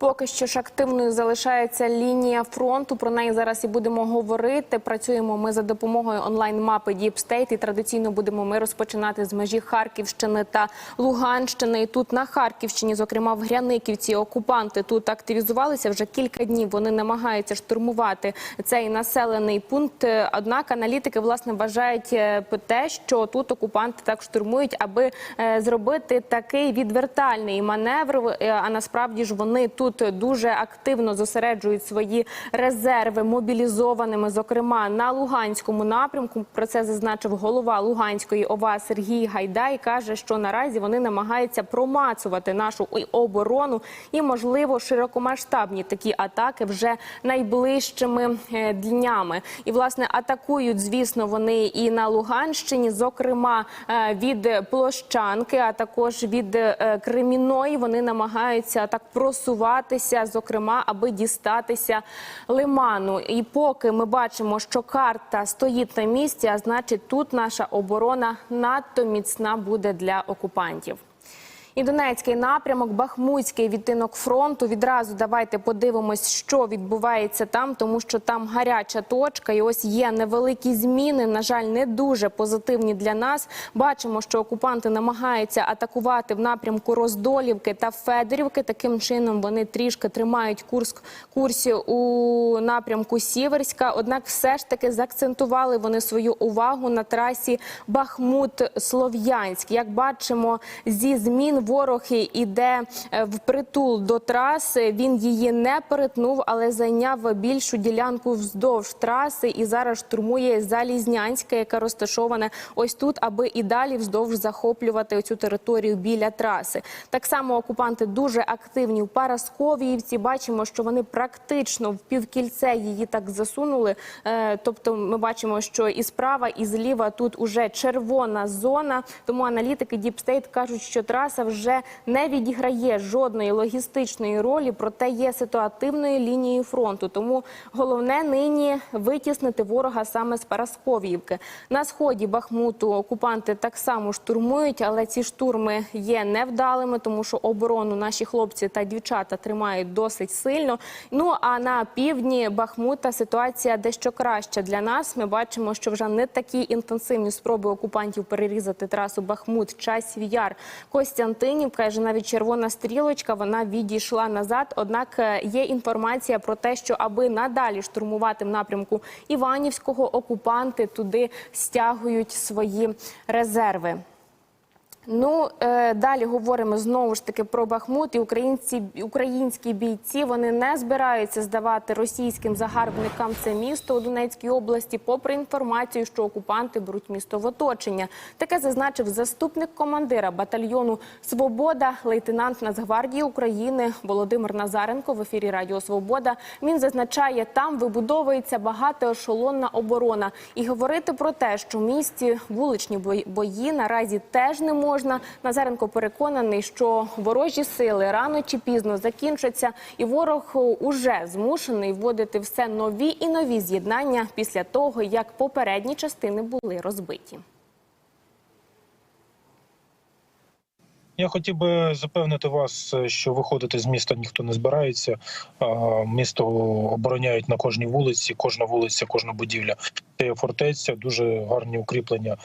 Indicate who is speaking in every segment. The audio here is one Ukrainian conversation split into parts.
Speaker 1: Поки що ж активною залишається лінія фронту. Про неї зараз і будемо говорити. Працюємо ми за допомогою онлайн-мапи State і традиційно будемо ми розпочинати з межі Харківщини та Луганщини. І тут на Харківщині, зокрема в Гряниківці, окупанти тут активізувалися вже кілька днів. Вони намагаються штурмувати цей населений пункт. Однак аналітики власне вважають е, те, що тут окупанти так штурмують, аби е, зробити такий відвертальний маневр. Е, А насправді ж вони тут дуже активно зосереджують свої резерви мобілізованими, зокрема на Луганському напрямку. Про це зазначив голова Луганської ОВА Сергій Гайдай. каже, що наразі вони намагаються промацувати нашу оборону і, можливо, широкомасштабні такі атаки вже найближчими е, днями. І власне атакують, звісно, вони і на Луганщині, зокрема е, від площанки, а також від е, Креміної. Вони намагаються так просуватися, зокрема, аби дістатися лиману. І поки ми бачимо, що карта стоїть на місці, а значить, тут наша оборона надто міцна буде для окупантів. І Донецький напрямок, Бахмутський відтинок фронту. Відразу давайте подивимось, що відбувається там, тому що там гаряча точка. І ось є невеликі зміни. На жаль, не дуже позитивні для нас. Бачимо, що окупанти намагаються атакувати в напрямку Роздолівки та Федорівки. Таким чином вони трішки тримають курс курсі у напрямку Сіверська. Однак, все ж таки заакцентували вони свою увагу на трасі Бахмут-Слов'янськ. Як бачимо, зі змін ворог іде е, впритул до траси. Він її не перетнув, але зайняв більшу ділянку вздовж траси і зараз штурмує Залізнянська, яка розташована ось тут, аби і далі вздовж захоплювати оцю територію біля траси. Так само окупанти дуже активні в Парасковіївці. Бачимо, що вони практично в півкільце її так засунули. Е, Тобто, ми бачимо, що і справа, і зліва тут уже червона зона. Тому аналітики State кажуть, що траса вже не відіграє жодної логістичної ролі, проте є ситуативною лінією фронту. Тому головне нині витіснити ворога саме з Парасковіївки. На сході Бахмуту окупанти так само штурмують, але ці штурми є невдалими, тому що оборону наші хлопці та дівчата тримають досить сильно. Ну а на півдні Бахмута ситуація дещо краща для нас. Ми бачимо, що вже не такі інтенсивні спроби окупантів перерізати трасу Бахмут, Часів Яр, Костянтинівка. Каже, навіть червона стрілочка вона відійшла назад. Однак е, є інформація про те, що аби надалі штурмувати в напрямку Іванівського, окупанти туди стягують свої резерви. Ну е, далі говоримо знову ж таки про Бахмут. І українці українські бійці вони не збираються здавати російським загарбникам це місто у Донецькій області, попри інформацію, що окупанти беруть місто в оточення. Таке зазначив заступник командира батальйону Свобода, лейтенант Нацгвардії України Володимир Назаренко в ефірі Радіо Свобода. Він зазначає, там вибудовується багатоешелонна оборона, і говорити про те, що в місті вуличні бої- наразі теж не можна. Назаренко переконаний, що ворожі сили рано чи пізно закінчаться, і ворог уже змушений вводити все нові і нові з'єднання після того, як попередні частини були розбиті.
Speaker 2: Я хотів би запевнити вас, е, що виходити з міста ніхто не збирається. Місто обороняють на кожній вулиці, кожна вулиця, кожна будівля. Це фортеця, дуже гарні укріплення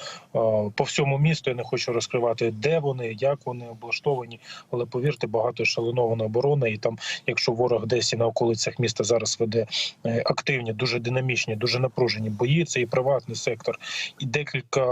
Speaker 2: по всьому місту. Я не хочу розкривати, де вони, як вони облаштовані, але повірте, багато шаленована оборона. І там, якщо ворог десь і на околицях міста зараз веде е, активні, дуже динамічні, дуже напружені бої. Це і приватний сектор, і декілька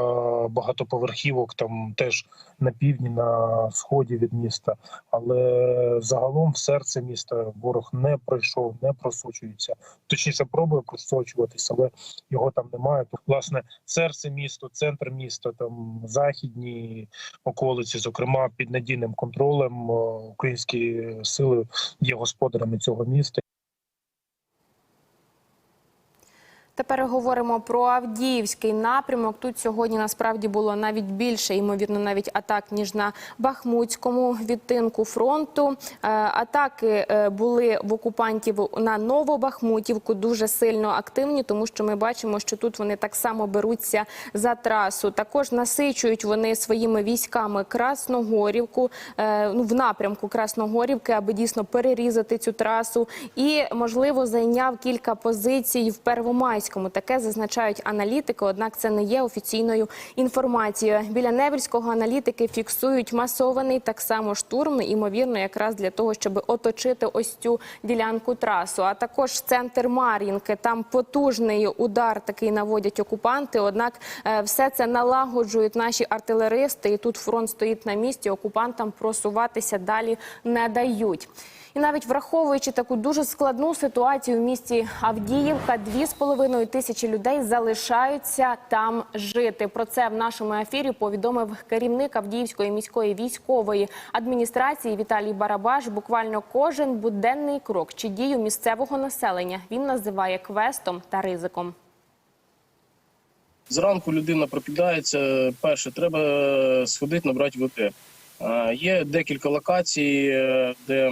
Speaker 2: багатоповерхівок там теж на півдні, на сході від міста. Але загалом в серце міста ворог не пройшов, не просочується. Точніше, пробує просочуватися, але його там немає. То власне серце міста, центр міста, там західні околиці, зокрема під надійним контролем. Українські сили є господарями цього міста.
Speaker 1: Тепер говоримо про Авдіївський напрямок. Тут сьогодні насправді було навіть більше, ймовірно, навіть атак ніж на Бахмутському відтинку фронту. Е, Атаки е, були в окупантів на Новобахмутівку дуже сильно активні, тому що ми бачимо, що тут вони так само беруться за трасу. Також насичують вони своїми військами Красногорівку е, ну, в напрямку Красногорівки, аби дійсно перерізати цю трасу. І можливо зайняв кілька позицій в Первомайському. Таке зазначають аналітики. Однак це не є офіційною інформацією. Біля Невельського аналітики фіксують масований так само штурм, ймовірно, якраз для того, щоб оточити ось цю ділянку трасу. А також центр Мар'їнки. Там потужний удар такий наводять окупанти. Однак е, все це налагоджують наші артилеристи. І тут фронт стоїть на місці. Окупантам просуватися далі не дають. І навіть враховуючи таку дуже складну ситуацію в місті Авдіївка, дві з половиною тисячі людей залишаються там жити. Про це в нашому ефірі повідомив керівник Авдіївської міської військової адміністрації Віталій Барабаш. Буквально кожен буденний крок чи дію місцевого населення він називає квестом та ризиком.
Speaker 3: Зранку людина прокидається. Перше, треба сходити, набрати води. Е, Є декілька локацій, е, де,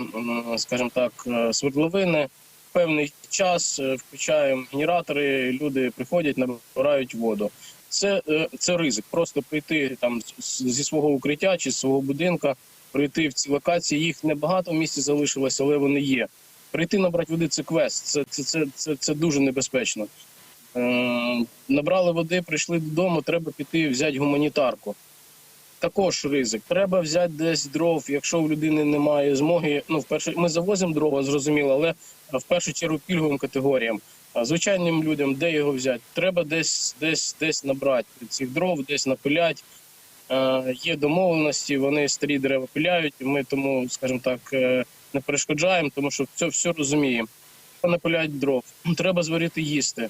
Speaker 3: скажімо так, е, свердловини. Певний час включаємо генератори, люди приходять, набирають воду. Це, це ризик. Просто прийти там зі свого укриття чи з свого будинка, прийти в ці локації. Їх небагато в місті залишилось, але вони є. Прийти набрати води це квест. Це, це, це, це, це дуже небезпечно. Е, Набрали води, прийшли додому, треба піти взяти гуманітарку. Також ризик. Треба взяти десь дров, якщо у людини немає змоги. Ну, вперше ми завозимо дрова, зрозуміло, але в першу чергу пільговим категоріям. А звичайним людям, де його взяти? Треба десь, десь, десь набрати цих дров, десь напилять. Е, є домовленості, вони старі дерева пиляють. і Ми тому, скажімо так, е, не перешкоджаємо, тому що це все розуміємо. Напиляють дров. Треба зварити їсти.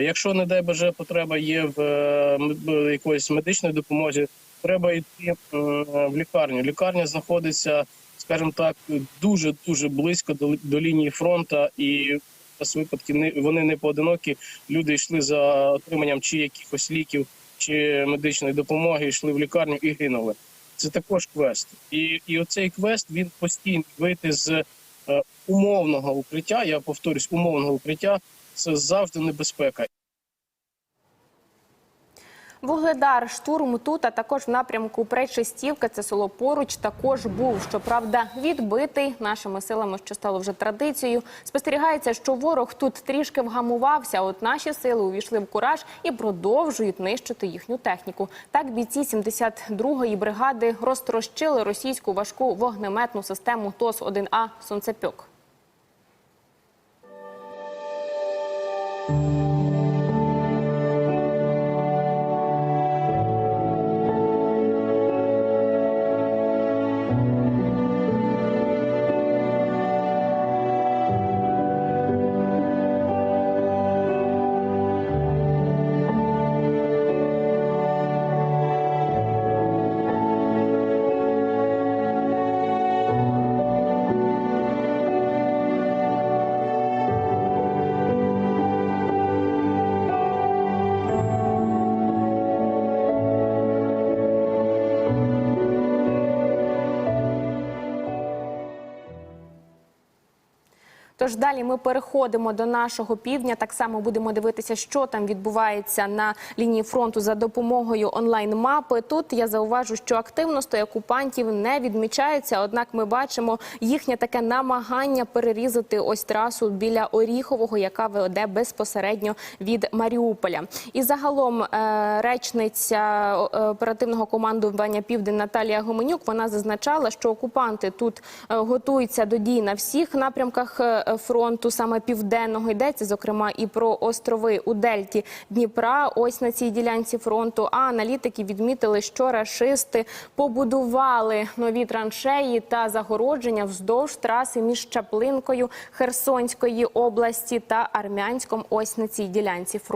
Speaker 3: Якщо, не дай Боже, потреба є в е, якоїсь медичної допомозі, треба йти е, в лікарню. Лікарня знаходиться, скажімо так, дуже дуже близько до, до лінії фронту, і в випадки вони не поодинокі. Люди йшли за отриманням чи якихось ліків, чи медичної допомоги, йшли в лікарню і гинули. Це також квест. І, і оцей квест він постійно вийти з е, умовного укриття. Я повторюсь, умовного укриття це завжди небезпека.
Speaker 1: Вугледар, штурм тут, а також в напрямку Пречистівка, це село поруч, також був. Щоправда, відбитий нашими силами, що стало вже традицією. Спостерігається, що ворог тут трішки вгамувався. От наші сили увійшли в кураж і продовжують нищити їхню техніку. Так бійці 72-ї бригади розтрощили російську важку вогнеметну систему ТОС-1А «Сонцепьок». Тож далі ми переходимо до нашого півдня. Так само будемо дивитися, що там відбувається на лінії фронту за допомогою онлайн-мапи. Тут я зауважу, що активності окупантів не відмічається. Однак ми бачимо їхнє таке намагання перерізати ось трасу біля Оріхового, яка веде безпосередньо від Маріуполя. І загалом е, речниця е, оперативного командування Південь Наталія Гоменюк вона зазначала, що окупанти тут е, готуються до дій на всіх напрямках фронту, саме південного йдеться, зокрема і про острови у Дельті Дніпра. Ось на цій ділянці фронту. А аналітики відмітили, що рашисти побудували нові траншеї та загородження вздовж траси між Чаплинкою Херсонської області та Армянськом. Ось на цій ділянці фронту.